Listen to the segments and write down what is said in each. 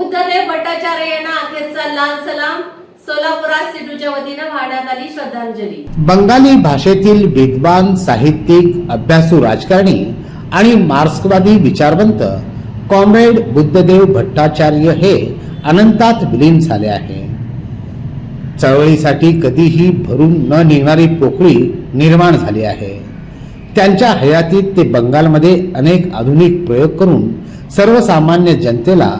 बुद्धदेव भट्टाचार्य यांना अखेरचा लाल सलाम. सोलापुरात सिडूच्या वतीनं वाहण्यात आली श्रद्धांजली. बंगाली भाषेतील विद्वान साहित्यिक अभ्यासू राजकारणी आणि मार्क्सवादी विचारवंत कॉम्रेड बुद्धदेव भट्टाचार्य हे अनंतात विलीन झाले आहे. चळवळीसाठी कधीही भरून न निघणारी पोकळी निर्माण झाली आहे. त्यांच्या हयातीत ते बंगालमध्ये अनेक आधुनिक प्रयोग करून सर्वसामान्य जनतेला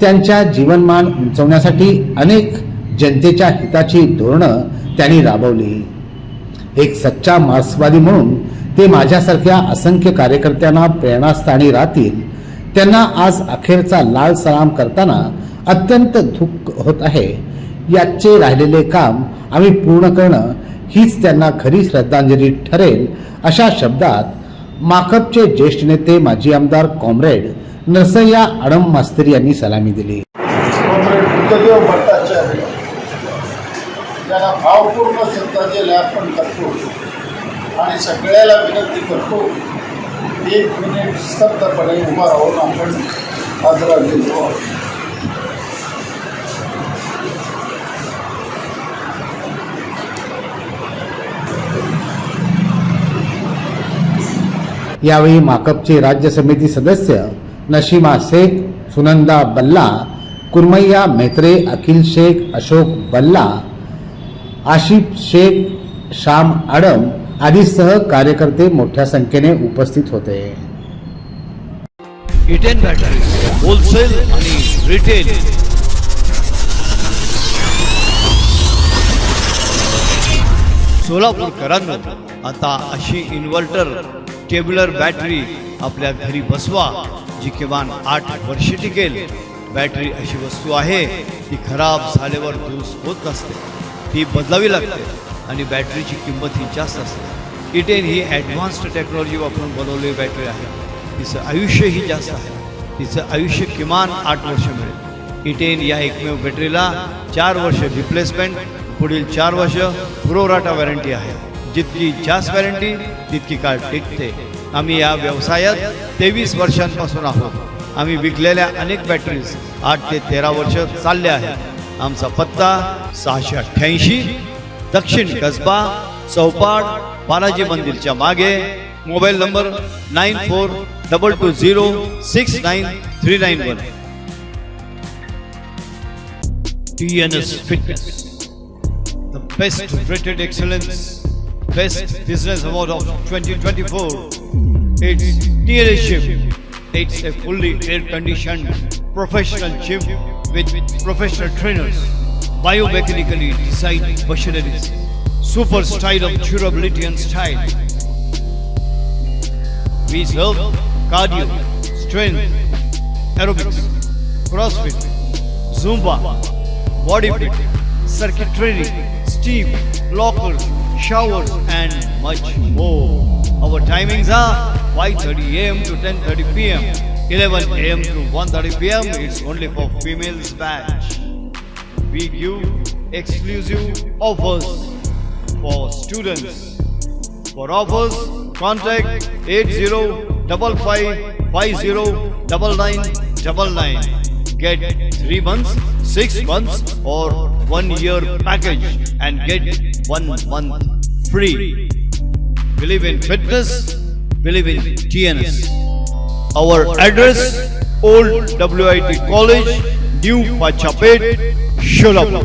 त्यांच्या जीवनमान उंचवण्यासाठी अनेक जनतेच्या हिताची धोरणं त्यांनी राबवली. एक सच्चा मार्क्सवादी म्हणून ते माझ्यासारख्या असंख्य कार्यकर्त्यांना प्रेरणास्थानी राहतील. त्यांना आज अखेरचा लाल सलाम करताना अत्यंत दुःख होत आहे. याचे राहिलेले काम आम्ही पूर्ण करणं हीच त्यांना खरी श्रद्धांजली ठरेल अशा शब्दात माकपचे ज्येष्ठ नेते माजी आमदार कॉम्रेड नरसय्या अडम मास्तर यांनी सलामी दिली. भावपूर्ण श्रद्धांजली अर्पण करतो आणि सगळ्याला विनंती करतो एक मिनिट स्तब्धपणे उभा राहून आपण आदरांजली देऊ यावेळी माकपचे राज्य समिती सदस्य नशिमा शेख सुनंदा बल्ला कुरमैया मेत्रे अखिल शेख अशोक बल्ला आशिफ शेख श्याम आडम आदीसह कार्यकर्ते मोठ्या संख्येने उपस्थित होते. इटेन बॅटरी होलसेल आणि रिटेल सोलापूरकरांनो आता अशी इन्व्हर्टर टेब्युलर बॅटरी आपल्या घरी बसवा. जी किमान आठ वर्षे टिकेल. बॅटरी अशी वस्तू आहे ती खराब झाल्यावर दुरुस्त होत नसते ती बदलावी लागते आणि बॅटरीची किंमत ही जास्त असते. E इटेन ही ॲडव्हान्स्ड टेक्नॉलॉजी वापरून बनवलेली बॅटरी आहे. तिचं आयुष्यही जास्त आहे. तिचं आयुष्य किमान आठ वर्ष मिळेल. E इटेन या एकमेव बॅटरीला चार वर्ष रिप्लेसमेंट पुढील चार वर्ष पुरोराटा वॉरंटी आहे. जितकी जास्त वॉरंटी तितकी काळ टिकते. आम्ही या व्यवसायात तेवीस वर्षांपासून आहोत. आम्ही विकलेल्या अनेक बॅटरीज आठ ते तेरा वर्ष चालल्या आहेत. आमचा पत्ता सहाशे अठ्ठ्याऐंशी दक्षिण कसबा चौपाड बालाजी मंदिरच्या मागे. Mobile number nine four double two zero six nine three nine one. S fitness the best fit excellence best business award of 2024. It's Gym. It's a fully air-conditioned professional gym with professional trainers, biomechanically designed machineries, super style of durability and style. We serve cardio, strength, aerobics, CrossFit, Zumba, body fit, circuit training, steam, lockers, showers, and much more. Our timings are 5:30 a.m. to 10:30 p.m. 11 a.m. to 1:30 p.m. It's only for females batch. We give exclusive offers for students. For offers, contact 8055509999. Get 3 months, 6 months or 1 year package and get 1 month free. Believe in fitness, believe in TNS. Our address Old WIT College, New Pachapet, Sholapur.